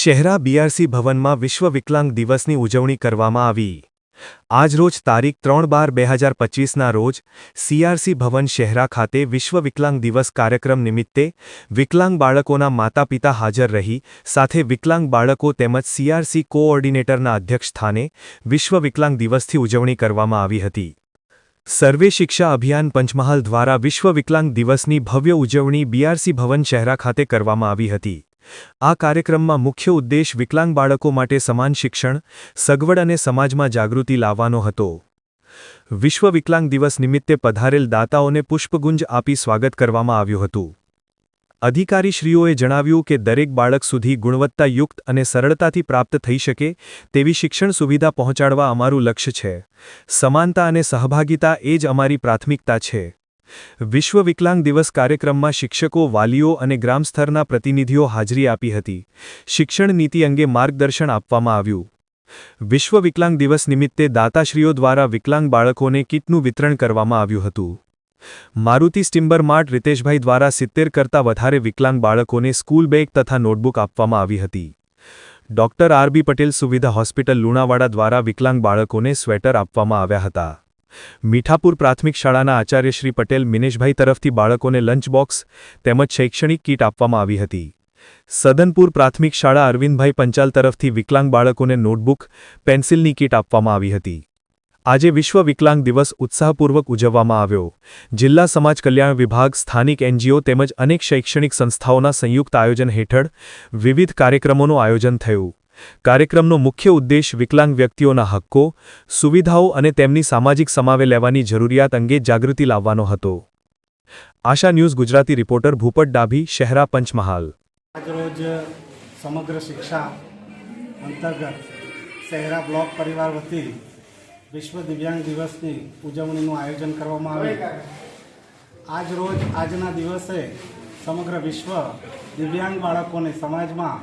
Shehera BRC ભવનમાં વિશ્વ વિકલાંગ દિવસની ઉજવણી કરવામાં આવી. આજરોજ તારીખ ત્રણ બાર બે હજાર પચીસના રોજ સીઆરસી ભવન શહેરા ખાતે વિશ્વ વિકલાંગ દિવસ કાર્યક્રમ નિમિત્તે વિકલાંગ બાળકોના માતા પિતા હાજર રહી, સાથે વિકલાંગ બાળકો તેમજ સીઆરસી કોઓર્ડિનેટરના અધ્યક્ષ સ્થાને વિશ્વ વિકલાંગ દિવસથી ઉજવણી કરવામાં આવી હતી. સર્વે શિક્ષા અભિયાન પંચમહાલ દ્વારા વિશ્વ વિકલાંગ દિવસની ભવ્ય ઉજવણી બીઆરસી ભવન શહેરા ખાતે કરવામાં આવી હતી. આ કાર્યક્રમમાં મુખ્ય ઉદ્દેશ વિકલાંગ બાળકો માટે સમાન શિક્ષણ, સગવડ અને સમાજમાં જાગૃતિ લાવવાનો હતો. વિશ્વ વિકલાંગ દિવસ નિમિત્તે પધારેલ દાતાઓને પુષ્પગુંજ આપી સ્વાગત કરવામાં આવ્યું હતું. અધિકારીશ્રીઓએ જણાવ્યું કે દરેક બાળક સુધી ગુણવત્તાયુક્ત અને સરળતાથી પ્રાપ્ત થઈ શકે તેવી શિક્ષણ સુવિધા પહોંચાડવા અમારું લક્ષ્ય છે. સમાનતા અને સહભાગિતા એ જ અમારી પ્રાથમિકતા છે. વિશ્વ વિકલાંગ દિવસ કાર્યક્રમમાં શિક્ષકો, વાલીઓ અને ગ્રામ સ્તરના પ્રતિનિધિઓ હાજરી આપી હતી. શિક્ષણ નીતિ અંગે માર્ગદર્શન આપવામાં આવ્યું. વિશ્વ વિકલાંગ દિવસ નિમિત્તે દાતાશ્રીઓ દ્વારા વિકલાંગ બાળકોને કીટનું વિતરણ કરવામાં આવ્યું હતું. મારુતિ સ્ટિમ્બર માર્ટ રીતેશભાઈ દ્વારા સિત્તેર કરતાં વધારે વિકલાંગ બાળકોને સ્કૂલ બેગ તથા નોટબુક આપવામાં આવી હતી. ડોક્ટર આરબી પટેલ સુવિધા હોસ્પિટલ લુણાવાડા દ્વારા વિકલાંગ બાળકોને સ્વેટર આપવામાં આવ્યા હતા. મીઠાપુર પ્રાથમિક શાળાના આચાર્ય શ્રી પટેલ મિનેશભાઈ તરફથી બાળકોને લંચ બોક્સ તેમજ શૈક્ષણિક કીટ આપવામાં આવી હતી. સદનપુર પ્રાથમિક શાળા અરવિંદભાઈ પંચાલ તરફથી વિકલાંગ બાળકોને નોટબુક, પેન્સિલની કીટ આપવામાં આવી હતી. આજે વિશ્વ વિકલાંગ દિવસ ઉત્સાહપૂર્વક ઉજવવામાં આવ્યો. જિલ્લા સમાજ કલ્યાણ વિભાગ, સ્થાનિક એનજીઓ તેમજ અનેક શૈક્ષણિક સંસ્થાઓના સંયુક્ત આયોજન હેઠળ વિવિધ કાર્યક્રમોનું આયોજન થયું. કાર્યક્રમનો મુખ્ય ઉદ્દેશ વિકલાંગ વ્યક્તિઓના હક્કો, સુવિધાઓ અને તેમની સામાજિક સમાવે લેવાની જરૂરિયાત અંગે જાગૃતિ લાવવાનો હતો. Asha news Gujarati reporter Bhupat Dabhi, Shehera Panchmahal. આજરોજ સમગ્ર શિક્ષા અંતર્ગત શહેરા બ્લોક પરિવાર વતી વિશ્વ દિવ્યાંગ દિવસની ઉજવણીનું આયોજન કરવામાં આવ્યું. આજ રોજ આજના દિવસે સમગ્ર વિશ્વ દિવ્યાંગ બાળકોને સમાજમાં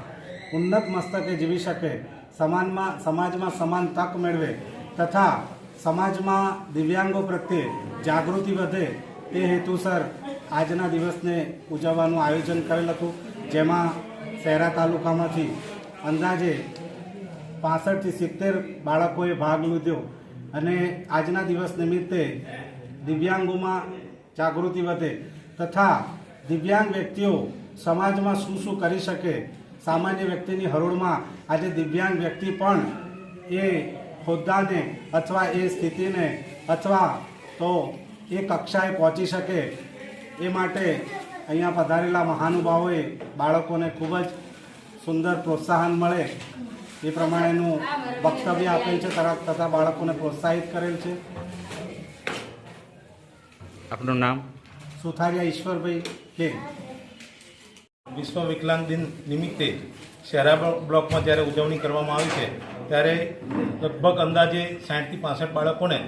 ઉન્નત મસ્તકે જીવી શકે. સમાનમાં, સમાજમાં સમાન તક મેળવે તથા સમાજમાં દિવ્યાંગો પ્રત્યે જાગૃતિ વધે તે હેતુસર આજના દિવસને ઉજવવાનું આયોજન કરેલ હતું. જેમાં શહેરા તાલુકામાંથી અંદાજે પાસઠથી સિત્તેર બાળકોએ ભાગ લીધો અને આજના દિવસ નિમિત્તે દિવ્યાંગોમાં જાગૃતિ વધે તથા દિવ્યાંગ વ્યક્તિઓ સમાજમાં શું શું કરી શકે સામાન્ય વ્યક્તિની હરોળમાં આજે દિવ્યાંગ વ્યક્તિ પણ એ હોદ્દાને અથવા એ સ્થિતિને અથવા તો એ કક્ષાએ પહોંચી શકે એ માટે અહીંયા પધારેલા મહાનુભાવોએ બાળકોને ખૂબ જ સુંદર પ્રોત્સાહન મળે એ પ્રમાણેનું વક્તવ્ય આપેલ છે તથા તથા બાળકોને પ્રોત્સાહિત કરેલ છે. આપનું નામ? સુથારિયા ઈશ્વરભાઈ કે. વિશ્વ વિકલાંગ દિન નિમિત્તે શહેરા બ્લોકમાં જ્યારે ઉજવણી કરવામાં આવી છે, ત્યારે લગભગ અંદાજે સાઠથી પાસઠ બાળકોને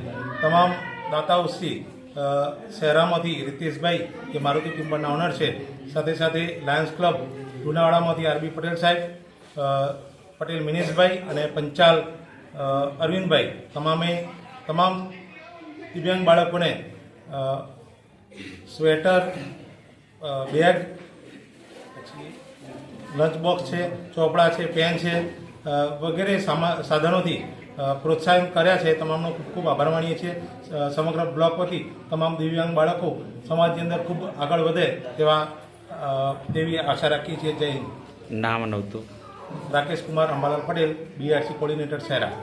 તમામ દાતાઓશ્રી શહેરામાંથી રિતેશભાઈ, કે મારુતિ ટિમ્બરના ઓનર છે, સાથે સાથે લાયન્સ ક્લબ લુણાવાડામાંથી આરબી પટેલ સાહેબ પટેલ મિનેશભાઈ અને પંચાલ અરવિંદભાઈ, તમામે તમામ દિવ્યાંગ બાળકોને સ્વેટર બેગ લંચ બોક્સ છે ચોપડા છે પેન છે વગેરે સાધનોથી પ્રોત્સાહન કર્યા છે. તમામનો ખૂબ ખૂબ આભાર માનીએ છીએ. સમગ્ર બ્લોક વતી તમામ દિવ્યાંગ બાળકો સમાજની અંદર ખૂબ આગળ વધે તેવા તેવી આશા રાખીએ છીએ. જય હિન્દ. નામ નહોતું. Rakesh Kumar Ambalal Patel B R C coordinator Shehera